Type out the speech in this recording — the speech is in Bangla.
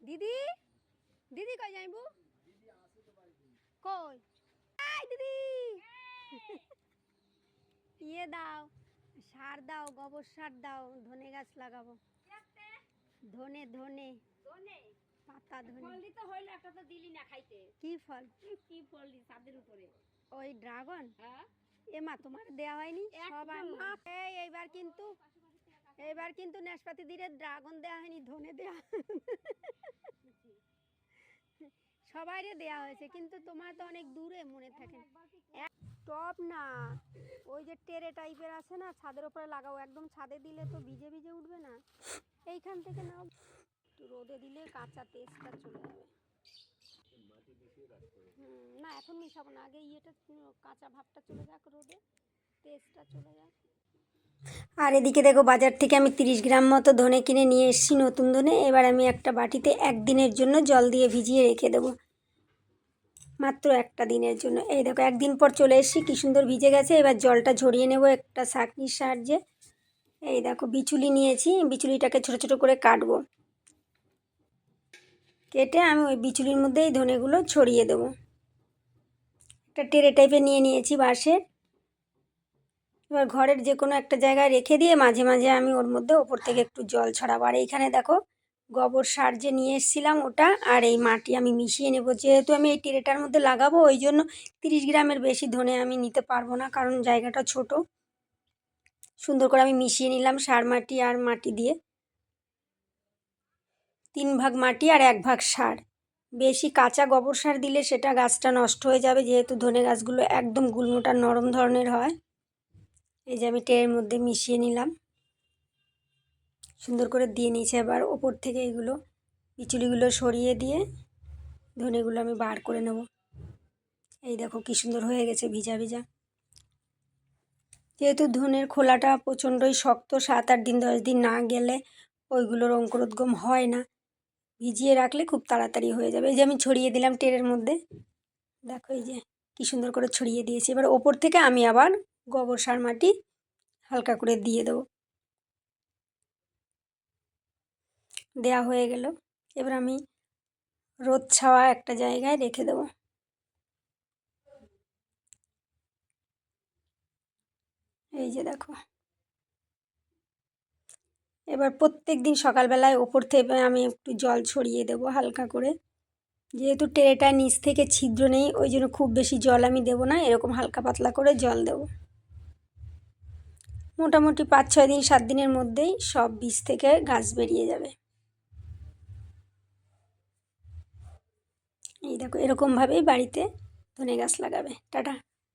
দিদি? দিদি কই যাইবু? কই? আই দিদি! ইয়ে দাও সার দাও গোবর সার দাও ধনে গাছ লাগাবো। ধনে ধনে। পাতা ধনে। ফল দিতে হইলে একটা তো দিলি না খাইতে। কি ফল? কি ফল দি ছাদের উপরে? ওই ড্রাগন? হ্যাঁ। এমা তোমার দেওয়া হয়নি? সবার এই এইবার কিন্তু এইবার কিন্তু নাশপাতি দিয়ে ড্রাগন দেওয়া হয়নি ধনে দেওয়া সবাইরে দেওয়া হয়েছে, কিন্তু তোমার তো অনেক দূরে মনে থাকে। টপ না। ওই যে টেরে টাইপের আছে না, ছাদের উপরে লাগাও। একদম ছাদে দিলে তো ভিজে ভিজে উঠবে না। এইখান থেকে নাও। রোদে দিলে কাঁচা তেজটা চলে যাবে। না, এখন মিশাবো না। আগে ইয়েটা, কাঁচা ভাবটা চলে যাক রোদে। তেজটা চলে যাক। আর এদিকে দেখো বাজার থেকে আমি তিরিশ গ্রাম মতো ধনে কিনে নিয়ে এসেছি নতুন ধনে। এবার আমি একটা বাটিতে একদিনের জন্য জল দিয়ে ভিজিয়ে রেখে দেবো। মাত্র একটা দিনের জন্য। এই দেখো, একদিন পর চলে এসেছি, কী সুন্দর ভিজে গেছে। এবার জলটা ঝরিয়ে নেব একটা ছাঁকনির সাহায্যে। এই দেখো, বিচুলি নিয়েছি, বিচুলিটাকে ছোট ছোট করে কাটবো। কেটে আমি ওই বিচুলির মধ্যেই ধনেগুলো ছড়িয়ে দেবো। একটা টেরে টাইপের নিয়ে নিয়েছি বাঁশের। এবার ঘরের যে কোনো একটা জায়গায় রেখে দিয়ে মাঝে মাঝে আমি ওর মধ্যে ওপর থেকে একটু জল ছড়াবো। আর এইখানে দেখো, গোবর সার যে নিয়ে এসেছিলাম ওটা আর এই মাটি আমি মিশিয়ে নেব। যেহেতু আমি এই টেরেটার মধ্যে লাগাবো, ওই জন্য তিরিশ গ্রামের বেশি ধনে আমি নিতে পারব না, কারণ জায়গাটা ছোট। সুন্দর করে আমি মিশিয়ে নিলাম সার মাটি আর মাটি দিয়ে। তিন ভাগ মাটি আর এক ভাগ সার। বেশি কাঁচা গোবর সার দিলে সেটা গাছটা নষ্ট হয়ে যাবে, যেহেতু ধনে গাছগুলো একদম গুলমোটা নরম ধরনের হয়। এই যে আমি ট্রের মধ্যে মিশিয়ে নিলাম। সুন্দর করে দিয়ে নিয়েছি এবার ওপর থেকে এগুলো, বিচুলিগুলো সরিয়ে দিয়ে ধনেগুলো আমি বার করে নেব। এই দেখো কী সুন্দর হয়ে গেছে ভিজা ভিজা। যেহেতু ধনের খোলাটা প্রচণ্ডই শক্ত, সাত আট দিন, দশ দিন না গেলে ওইগুলোর অঙ্কুরোদ্গম হয় না। ভিজিয়ে রাখলে খুব তাড়াতাড়ি হয়ে যাবে। এই যে আমি ছড়িয়ে দিলাম টেরের মধ্যে। দেখো এই যে কী সুন্দর করে ছড়িয়ে দিয়েছি। এবার ওপর থেকে আমি আবার গোবর সার মাটি হালকা করে দিয়ে দেবো। দেয়া হয়ে গেল। এবার আমি রোদ ছাওয়া একটা জায়গায় রেখে দেবো। এই যে দেখো। এবার প্রত্যেক দিন সকালবেলায় ওপর থেকে আমি একটু জল ছড়িয়ে দেবো হালকা করে। যেহেতু ট্রেটা নিচ থেকে ছিদ্র নেই, ওই জন্য খুব বেশি জল আমি দেবো না, এরকম হালকা পাতলা করে জল দেবো। মোটামুটি পাঁচ ছয় দিন, সাত দিনের মধ্যেই সব বীজ থেকে গাছ বেরিয়ে যাবে। এই দেখো, এরকমভাবেই বাড়িতে ধনে গাছ লাগাবে। টাটা।